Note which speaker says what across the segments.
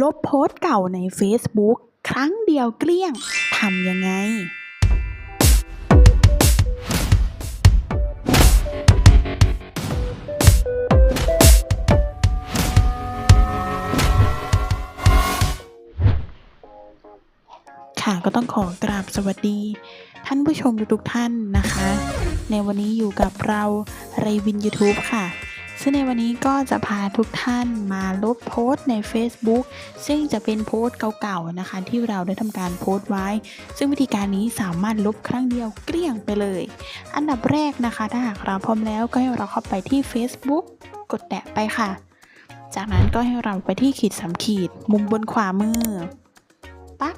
Speaker 1: ลบโพสต์เก่าใน Facebook ครั้งเดียวเกลี้ยง ทำยังไง ค่ะก็ต้องขอกราบสวัสดี ท่านผู้ชมทุกท่านนะคะ ในวันนี้อยู่กับเราเรวิน YouTube ค่ะ ซึ่งในวันนี้ก็จะพาทุกท่านมาลบโพสต์ใน Facebook ซึ่งจะเป็นโพสต์เก่าๆนะคะ ที่เราได้ทำการโพสต์ไว้ ซึ่งวิธีการนี้สามารถลบครั้งเดียวเกลี้ยงไปเลย อันดับแรกนะคะ ถ้าหากเราพร้อมแล้วก็ให้เราเข้าไปที่ Facebook กดแตะไปค่ะ จากนั้นก็ให้เราไปที่ขีดสามขีด มุมบนขวามือปั๊บ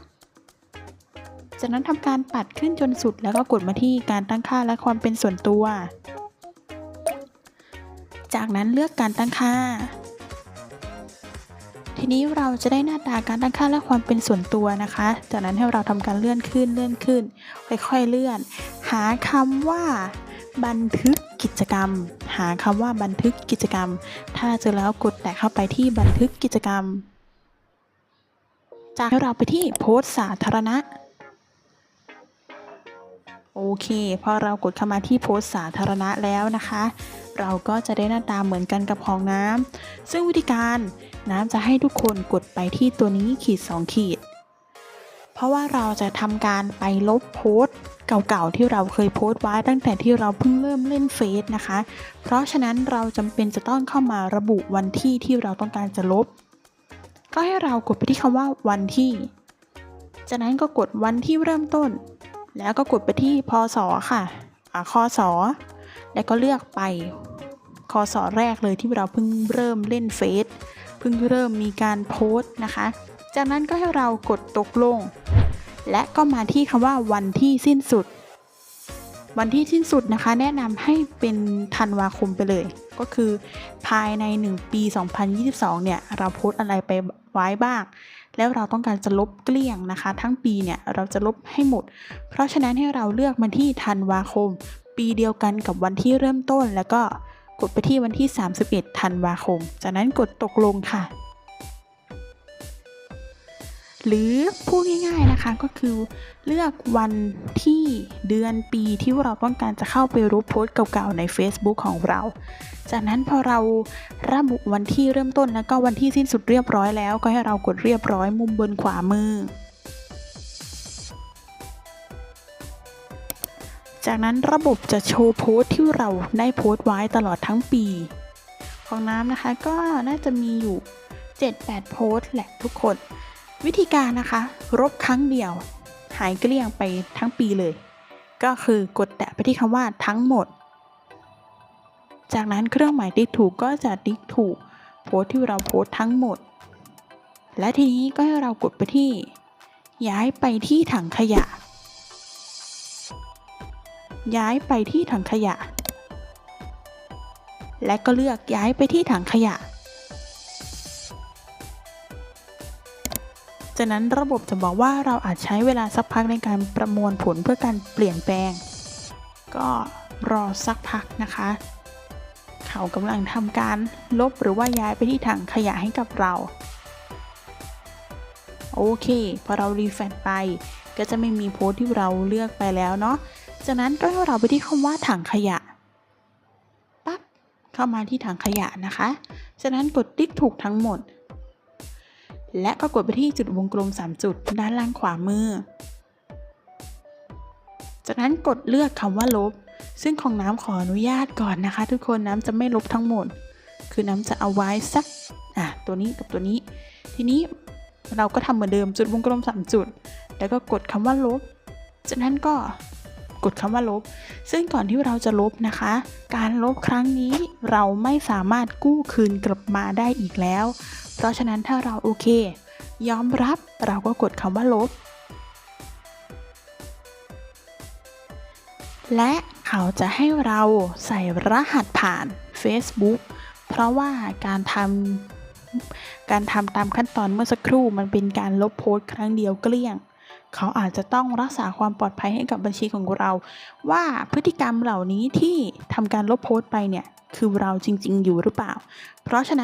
Speaker 1: จากนั้นทำการปัดขึ้นจนสุดแล้วก็กดมาที่การตั้งค่าและความเป็นส่วนตัว จากนั้นเลือกการตั้งค่า ทีนี้เราจะได้หน้าตาการตั้งค่าและความเป็นส่วนตัวนะคะ จากนั้นให้เราทำการเลื่อนขึ้นเลื่อนขึ้น ค่อยๆเลื่อน หาคำว่า บันทึกกิจกรรม หาคำว่าบันทึกกิจกรรม ถ้าเจอแล้วกดแตะเข้าไปที่บันทึกกิจกรรม จากให้เราไปที่โพสต์สาธารณะ โอเค พอเรากดเข้ามาที่โพสต์สาธารณะแล้วนะคะ เราก็จะได้หน้าตาเหมือนกันกับของน้ำ ซึ่งวิธีการน้ำจะให้ทุกคนกดไปที่ตัวนี้ขีด 2 ขีด เพราะว่าเราจะทำการไปลบโพสต์เก่าๆที่เราเคยโพสต์ไว้ตั้งแต่ที่เราเพิ่งเริ่มเล่นเฟซนะคะ เพราะฉะนั้นเราจำเป็นจะต้องเข้ามาระบุวันที่ที่เราต้องการจะลบ ก็ให้เรากดไปที่คำว่าวันที่ จากนั้นก็กดวันที่เริ่มต้น แล้วก็กดไปที่พศค่ะอ่าคศแล้วก็เลือกไปคศแรกเลยที่เราเพิ่งเริ่มเล่นเฟซเพิ่งเริ่มมีการโพสต์นะคะ จากนั้นก็ให้เรากดตกลง และก็มาที่คำว่าวันที่สิ้นสุด วันที่สิ้นสุดนะคะ แนะนำให้เป็นธันวาคมไปเลย ก็คือภายใน 1 ปี 2022 เนี่ย เราโพสอะไรไปไว้บ้าง แล้วเราต้องการจะลบเกลี้ยงนะคะ ทั้งปีเนี่ย เราจะลบให้หมด เพราะฉะนั้นให้เราเลือกมาที่ธันวาคม ปีเดียวกันกับวันที่เริ่มต้น แล้วก็กดไปที่วันที่ 31 ธันวาคม จากนั้นกดตกลงค่ะ หรือพูดง่ายๆนะคะก็คือเลือกวันที่เดือนปีที่เราต้องการจะเข้าไปรูปโพสต์เก่าๆใน Facebook ของเรา จากนั้นพอเราระบุวันที่เริ่มต้นแล้วก็วันที่สิ้นสุดเรียบร้อยแล้ว ก็ให้เรากดเรียบร้อยมุมบนขวามือ จากนั้นระบบจะโชว์โพสต์ที่เราได้โพสต์ไว้ตลอดทั้งปี ของน้ำนะคะก็น่าจะมีอยู่ 7-8 โพสต์แหละทุกคน วิธีการนะคะลบครั้งเดียว หายเกลี้ยงไปทั้งปีเลย ก็คือกดแตะไปที่คำว่าทั้งหมด จากนั้นเครื่องหมายติ๊กถูกก็จะติ๊กถูกโพสที่เราโพสทั้งหมด และทีนี้ก็ให้เรากดไปที่ ย้ายไปที่ถังขยะ ย้ายไปที่ถังขยะ และก็เลือกย้ายไปที่ถังขยะ จากนั้นระบบจะบอกว่าเราอาจใช้เวลาสักพักในการประมวลผลเพื่อการเปลี่ยนแปลง ก็รอสักพักนะคะ เขากำลังทำการลบหรือว่าย้ายไปที่ถังขยะให้กับเรา โอเค พอเรารีแฟรชไป ก็จะไม่มีโพสต์ที่เราเลือกไปแล้วเนาะ จากนั้นก็ให้เราไปที่คำว่าถังขยะปั๊บเข้ามาที่ถังขยะนะคะ จากนั้นกดติ๊กถูกทั้งหมด และก็กดไปที่จุดวงกลม 3 จุด ด้านล่างขวามือ จากนั้นกดเลือกคำว่าลบ ซึ่งของน้ำขออนุญาตก่อนนะคะ ทุกคนน้ำจะไม่ลบทั้งหมด คือน้ำจะเอาไว้สักอะตัวนี้กับตัวนี้ ทีนี้เราก็ทำเหมือนเดิมจุดวงกลม 3 จุด แล้วก็กดคำว่าลบ จากนั้นก็ กดคำว่าลบ ซึ่งก่อนที่เราจะลบนะคะ การลบครั้งนี้เราไม่สามารถกู้คืนกลับมาได้อีกแล้ว เพราะฉะนั้นถ้าเราโอเค ยอมรับเราก็กดคำว่าลบ และเขาจะให้เราใส่รหัสผ่าน Facebook เพราะว่าการทำการทำตามขั้นตอนเมื่อสักครู่มันเป็นการลบโพสต์ครั้งเดียวเกลี้ยง เขาอาจจะต้องรักษาความปลอดภัยให้กับบัญชีของเรา ว่าพฤติกรรมเหล่านี้ที่ทำการลบโพสต์ไปเนี่ยคือเราจริง ๆ อยู่หรือเปล่า เพราะฉะนั้น